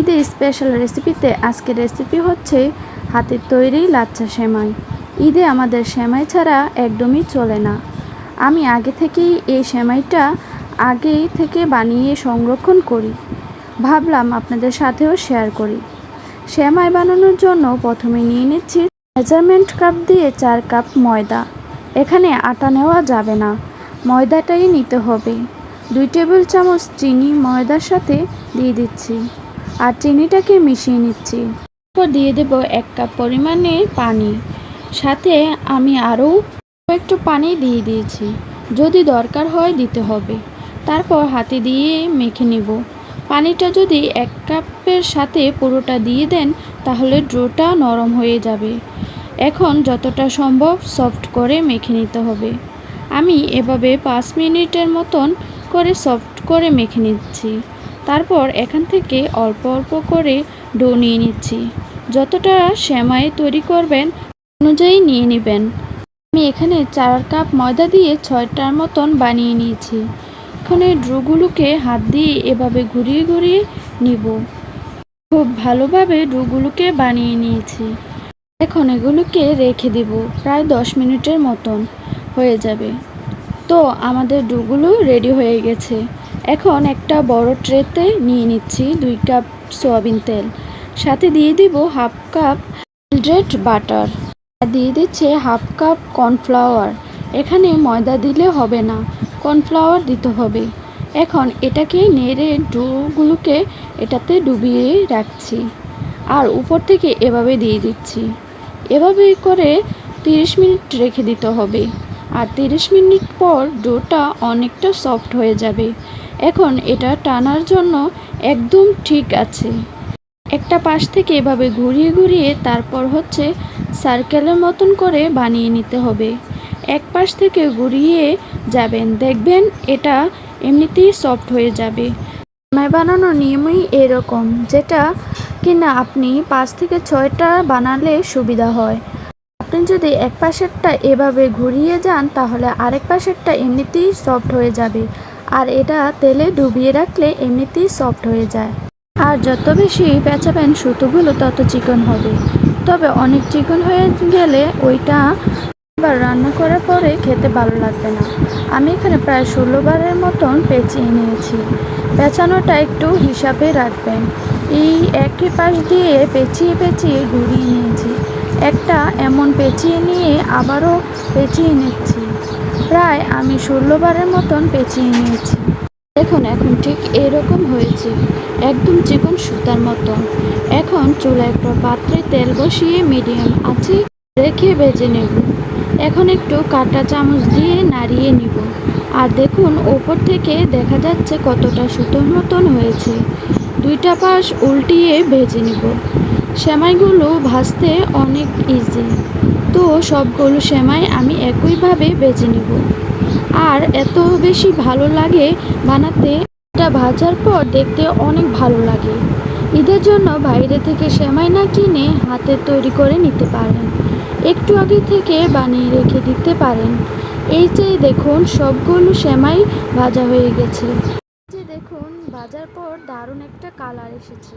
ঈদের স্পেশাল রেসিপিতে আজকের রেসিপি হচ্ছে হাতের তৈরি লাচ্চা সেমাই। ঈদে আমাদের সেমাই ছাড়া একদমই চলে না। আমি আগে থেকেই এই সেমাইটা আগে থেকে বানিয়ে সংরক্ষণ করি। ভাবলাম আপনাদের সাথেও শেয়ার করি। সেমাই বানানোর জন্য প্রথমে নিয়ে নিচ্ছি মেজারমেন্ট কাপ দিয়ে চার কাপ ময়দা। এখানে আটা নেওয়া যাবে না। ময়দাটাই নিতে হবে। দুই টেবিল চামচ চিনি ময়দার সাথে দিয়ে দিচ্ছি। আর চিনিটাকে মিশিয়ে নিচ্ছি। তারপর দিয়ে দেব এক কাপ পরিমাণে পানি। সাথে আমি আরও একটু পানি দিয়ে দিয়েছি। যদি দরকার হয় দিতে হবে। তারপর হাতে দিয়ে মেখে নেব। পানিটা যদি এক কাপের সাথে পুরোটা দিয়ে দেন, তাহলে ড্রোটা নরম হয়ে যাবে। এখন যতটা সম্ভব সফট করে মেখে নিতে হবে। আমি এভাবে পাঁচ মিনিটের মতন করে সফট করে মেখে নিচ্ছি। তারপর এখান থেকে অল্প অল্প করে ডো নিয়ে নিচ্ছি। যতটা সেমাই তৈরি করবেন অনুযায়ী নিয়ে নেবেন। আমি এখানে চার কাপ ময়দা দিয়ে ছয়টার মতন বানিয়ে নিয়েছি। এখানে ড্রুগুলোকে হাত দিয়ে এভাবে ঘুরিয়ে ঘুরিয়ে নিব। খুব ভালোভাবে ড্রুগুলোকে বানিয়ে নিয়েছি। এখন এগুলোকে রেখে দিব, প্রায় দশ মিনিটের মতন হয়ে যাবে। তো আমাদের ডুগুলো রেডি হয়ে গেছে। এখন একটা বড় ট্রেতে নিয়ে নিচ্ছি দুই কাপ সয়াবিন তেল। সাথে দিয়ে দিব হাফ কাপ মিল্ড্রেড বাটার। দিয়ে দিচ্ছে হাফ কাপ কর্নফ্লাওয়ার। এখানে ময়দা দিলে হবে না, কর্নফ্লাওয়ার দিতে হবে। এখন এটাকে নেড়ে ডোগুলোকে এটাতে ডুবিয়ে রাখছি। আর উপর থেকে এভাবে দিয়ে দিচ্ছি। এভাবে করে তিরিশ মিনিট রেখে দিতে হবে। আর তিরিশ মিনিট পর ডোটা অনেকটা সফট হয়ে যাবে। এখন এটা টানার জন্য একদম ঠিক আছে। একটা পাশ থেকে এভাবে ঘুরিয়ে ঘুরিয়ে তারপর হচ্ছে সার্কেলের মতন করে বানিয়ে নিতে হবে। এক পাশ থেকে ঘুরিয়ে যাবেন। দেখবেন এটা এমনিতেই সফট হয়ে যাবে। সেমাই বানানোর নিয়মই এরকম, যেটা কিনা আপনি পাঁচ থেকে ছয়টা বানালে সুবিধা হয়। আপনি যদি এক পাশেরটা এভাবে ঘুরিয়ে যান, তাহলে আরেক পাশেরটা এমনিতেই সফট হয়ে যাবে। আর এটা তেলে ডুবিয়ে রাখলে এমনিতেই সফট হয়ে যায়। আর যত বেশি পেঁচাবেন সুতোগুলো, তত চিকন হবে। তবে অনেক চিকন হয়ে গেলে ওইটা এবার রান্না করার পরে খেতে ভালো লাগবে না। আমি এখানে প্রায় ষোলো বারের মতন পেঁচিয়ে নিয়েছি। পেঁচানোটা একটু হিসাবে রাখবেন। এই একই পাশ দিয়ে পেঁচিয়ে পেঁচিয়ে ঘুরিয়ে নিয়েছি। একটা এমন পেঁচিয়ে নিয়ে আবারও পেঁচিয়ে নিচ্ছি। প্রায় আমি ষোলো বারের মতন পেঁচিয়ে নিয়েছি। দেখুন, এখন ঠিক এরকম হয়েছে। একদম চিকন সুতার মতন। এখন চুলা একটা পাত্রে তেল বসিয়ে মিডিয়াম আছে রেখে ভেজে নেব। এখন একটু কাটা চামচ দিয়ে নাড়িয়ে নিব। আর দেখুন, ওপর থেকে দেখা যাচ্ছে কতটা সুতোর মতন হয়েছে। দুইটা পাশ উল্টিয়ে ভেজে নিব। সেমাইগুলো ভাজতে অনেক ইজি তো সবগুলো সেমাই আমি একইভাবে বেজে নিব। আর এত বেশি ভালো লাগে বানাতে, এটা ভাজার পর দেখতে অনেক ভালো লাগে। ঈদের জন্য বাইরে থেকে সেমাই না কিনে হাতে তৈরি করে নিতে পারেন। একটু আগে থেকে বানিয়ে রেখে দিতে পারেন। এই যে দেখুন সবগুলো সেমাই ভাজা হয়ে গেছে। যে দেখুন, ভাজার পর দারুণ একটা কালার এসেছে।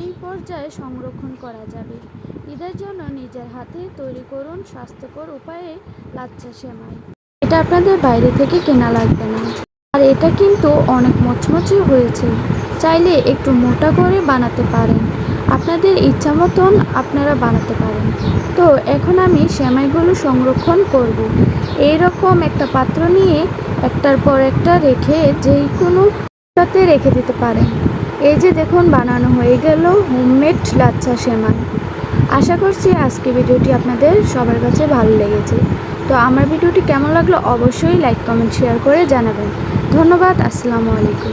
এই পর্যায়ে সংরক্ষণ করা যাবে। ঈদের জন্য নিজের হাতে তৈরি করুন স্বাস্থ্যকর উপায়ে লাচ্ছা সেমাই। এটা আপনাদের বাইরে থেকে কেনা লাগবে না। আর এটা কিন্তু অনেক মচমচে হয়েছে। চাইলে একটু মোটা করে বানাতে পারেন। আপনাদের ইচ্ছা মতন আপনারা বানাতে পারেন। তো এখন আমি সেমাইগুলো সংরক্ষণ করব। এইরকম একটা পাত্র নিয়ে একটার পর একটা রেখে যেই কোনো তাতে রেখে দিতে পারেন। এই যে দেখুন, বানানো হয়ে গেল হোমমেড লাচ্ছা সেমাই। আশা করছি আজকে ভিডিওটি আপনাদের সবার কাছে ভালো লেগেছে। তো আমার ভিডিওটি কেমন লাগল অবশ্যই লাইক কমেন্ট শেয়ার করে জানাবেন। ধন্যবাদ, আসসালামু আলাইকুম।